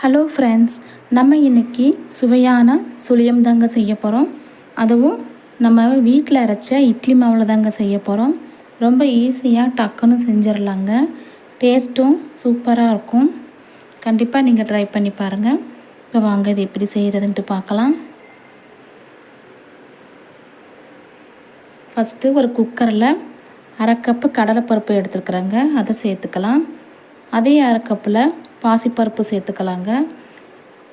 Hello friends நம்ம இன்னைக்கு சுவையான சுழியம் தாங்க செய்ய போகிறோம் அதுவும் நம்ம வீட்டில் அரைச்ச இட்லி மாவில் தாங்க செய்ய போகிறோம் ரொம்ப ஈஸியாக டக்குன்னு செஞ்சிடலாங்க டேஸ்ட்டும் சூப்பராக இருக்கும். கண்டிப்பாக நீங்கள் ட்ரை பண்ணி பாருங்கள் இப்போ வாங்க இது எப்படி செய்கிறதுன்ட்டு பார்க்கலாம் ஃபஸ்ட்டு ஒரு குக்கரில் அரை கப்பு கடலைப்பருப்பு எடுத்துருக்குறேங்க. அதை சேர்த்துக்கலாம். அதே அரை கப்பில் பாசிப்பருப்பு சேர்த்துக்கலாங்க.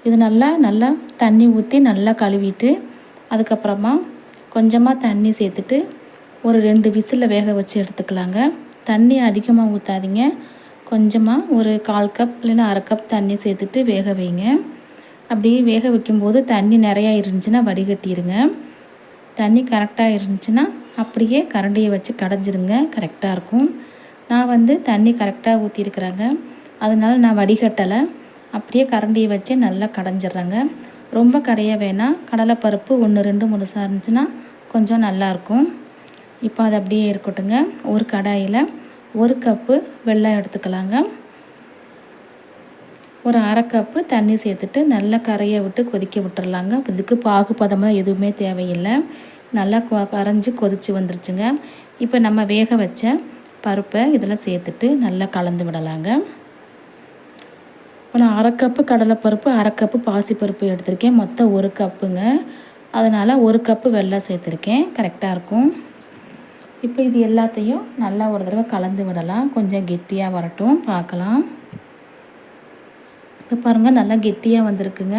இது நல்லா நல்லா தண்ணி ஊற்றி நல்லா கழுவிட்டு அதுக்கப்புறமா கொஞ்சமாக தண்ணி சேர்த்துட்டு ஒரு ரெண்டு விசிலில் வேக வச்சு எடுத்துக்கலாங்க. தண்ணி அதிகமாக ஊற்றாதீங்க கொஞ்சமாக ஒரு கால் கப் இல்லைன்னா அரை கப் தண்ணி சேர்த்துட்டு வேக வைங்க. அப்படியே வேக வைக்கும்போது தண்ணி நிறையா இருந்துச்சுன்னா வடிகட்டிடுங்க தண்ணி கரெக்டாக இருந்துச்சுன்னா அப்படியே கரண்டியை வச்சு கடைஞ்சிருங்க. கரெக்டாக இருக்கும். நான் வந்து தண்ணி கரெக்டாக ஊற்றிருக்குறேங்க அதனால் நான் வடிகட்டலை. அப்படியே கரண்டியை வச்சு நல்லா கடைஞ்சிட்றேங்க. ரொம்ப கடைய வேணாம். கடலைப்பருப்பு ஒன்று ரெண்டு முழுசாக இருந்துச்சுன்னா கொஞ்சம் நல்லாயிருக்கும். இப்போ அது அப்படியே இருக்கட்டுங்க ஒரு கடாயில் ஒரு கப்பு வெள்ளம் எடுத்துக்கலாங்க. ஒரு அரை கப்பு தண்ணி சேர்த்துட்டு நல்லா கரையை விட்டு கொதிக்க விட்டுறலாங்க. இதுக்கு பாகுபதமாக எதுவுமே தேவையில்லை. நல்லா கொ கரைஞ்சி கொதித்து வந்துருச்சுங்க. இப்போ நம்ம வேக வச்ச பருப்பை இதில் சேர்த்துட்டு நல்லா கலந்து விடலாங்க. இப்போ நான் அரை கப்பு கடலைப்பருப்பு அரை கப்பு பாசிப்பருப்பு எடுத்திருக்கேன். மொத்தம் ஒரு கப்புங்க அதனால் ஒரு கப்பு வெள்ளம் சேர்த்துருக்கேன். கரெக்டாக இருக்கும். இப்போ இது எல்லாத்தையும் நல்லா ஒரு தடவை கலந்து விடலாம். கொஞ்சம் கெட்டியாக வரட்டும். பார்க்கலாம். இப்போ பாருங்கள் நல்லா கெட்டியாக வந்திருக்குங்க.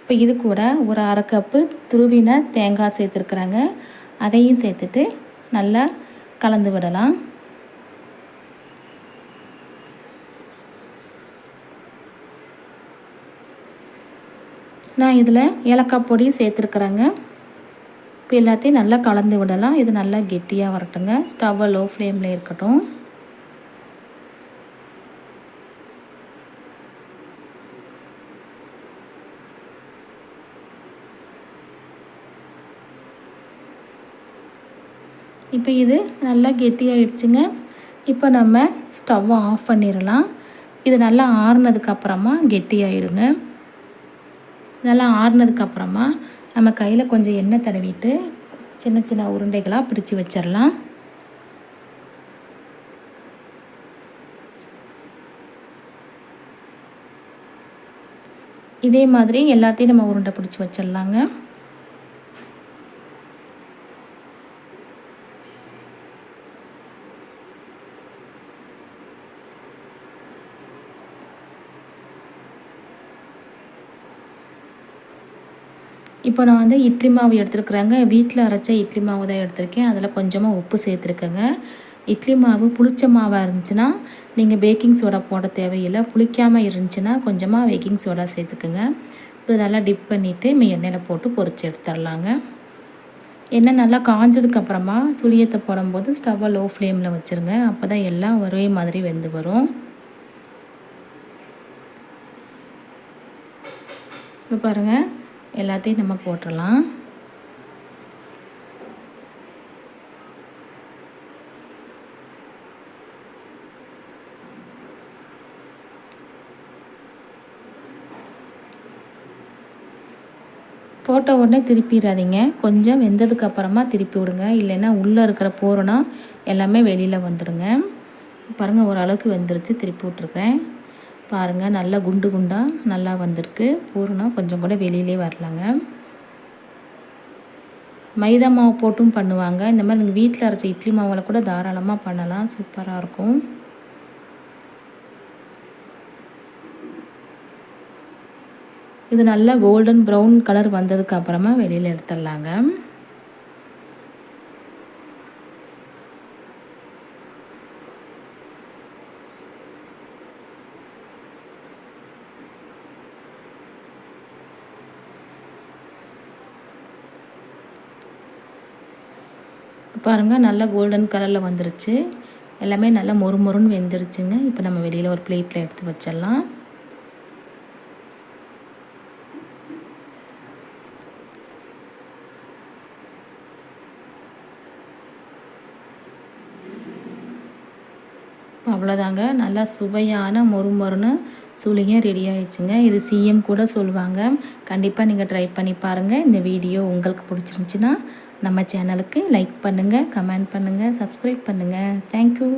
இப்போ இது கூட ஒரு அரை கப்பு துருவின தேங்காய் சேர்த்துருக்குறாங்க. அதையும் சேர்த்துட்டு நல்லா கலந்து விடலாம். நான் இதில் ஏலக்காய் பொடியும் சேர்த்துருக்குறேங்க. இப்போ எல்லாத்தையும் நல்லா கலந்து விடலாம். இது நல்லா கெட்டியாக வரட்டுங்க. ஸ்டவ்வை லோ ஃப்ளேமில் இருக்கட்டும். இப்போ இது நல்லா கெட்டியாயிடுச்சுங்க. இப்போ நம்ம ஸ்டவ்வை ஆஃப் பண்ணிடலாம். இது நல்லா ஆறுனதுக்கப்புறமா கெட்டியாயிடுங்க. நல்லா ஆறுனதுக்கப்புறமா நம்ம கையில் கொஞ்சம் எண்ணெய் தடவிட்டு சின்ன சின்ன உருண்டைகளாக பிடிச்சி வச்சிடலாம். இதே மாதிரி எல்லாத்தையும் நம்ம உருண்டை பிடிச்சி வச்சிடலாங்க. இப்போ நான் வந்து இட்லி மாவு எடுத்துருக்குறேங்க. வீட்டில் அரைச்ச இட்லி மாவு தான் எடுத்திருக்கேன். அதில் கொஞ்சமாக உப்பு சேர்த்துருக்கேங்க. இட்லி மாவு புளிச்ச மாவாக இருந்துச்சுன்னா நீங்கள் பேக்கிங் சோடா போட தேவையில்லை. புளிக்காமல் இருந்துச்சுன்னா கொஞ்சமாக பேக்கிங் சோடா சேர்த்துக்குங்க. இப்போ நல்லா டிப் பண்ணிவிட்டு மீ எண்ணெயில் போட்டு பொறிச்சு எடுத்துடலாங்க எண்ணெய் நல்லா காஞ்சதுக்கப்புறமா சுழியத்தை போடும்போது ஸ்டவ்வை லோ ஃப்ளேமில் வச்சுருங்க. அப்போ தான் எல்லாம் ஒரே மாதிரி வெந்து வரும். இப்போ பாருங்கள் எல்லாத்தையும் நம்ம போட்டுடலாம் போட்ட உடனே திருப்பிடாதீங்க. கொஞ்சம் வெந்ததுக்கு அப்புறமா திருப்பி விடுங்க. இல்லைன்னா உள்ளே இருக்கிற பூரணம் எல்லாமே வெளியில் வந்துடுங்க. பாருங்கள் ஓரளவுக்கு வெந்துருச்சு. திருப்பி விட்ருக்கேன் பாருங்கள் நல்லா குண்டு குண்டாக நல்லா வந்திருக்கு. பூரணம். கொஞ்சம் கூட வெளியிலே வரலாங்க. மைதா மாவு போட்டும் பண்ணுவாங்க. இந்த மாதிரி நீங்கள் வீட்டில் அரைச்ச இட்லி மாவில் கூட தாராளமாக பண்ணலாம். சூப்பராக இருக்கும். இது நல்லா கோல்டன் ப்ரௌன் கலர் வந்ததுக்கு அப்புறமா வெளியில் எடுத்துடலாங்க. பாருங்கள் நல்லா கோல்டன் கலரில் வந்துருச்சு. எல்லாமே நல்லா மொறு மொறுன்னு வெந்துருச்சுங்க. இப்போ நம்ம வெளியில் ஒரு பிளேட்டில் எடுத்து வச்சிடலாம். அவ்வளோதாங்க நல்லா சுவையான மொறு மொறுன்னு ரெடி ஆயிடுச்சுங்க. இது சிஎம் கூட சொல்லுவாங்க. கண்டிப்பாக நீங்கள் ட்ரை பண்ணி பாருங்கள் இந்த வீடியோ உங்களுக்கு பிடிச்சிருந்துச்சின்னா நம்ம சேனலுக்கு லைக் பண்ணுங்கள் கமெண்ட் பண்ணுங்கள் சப்ஸ்கிரைப் பண்ணுங்கள் தேங்க்யூ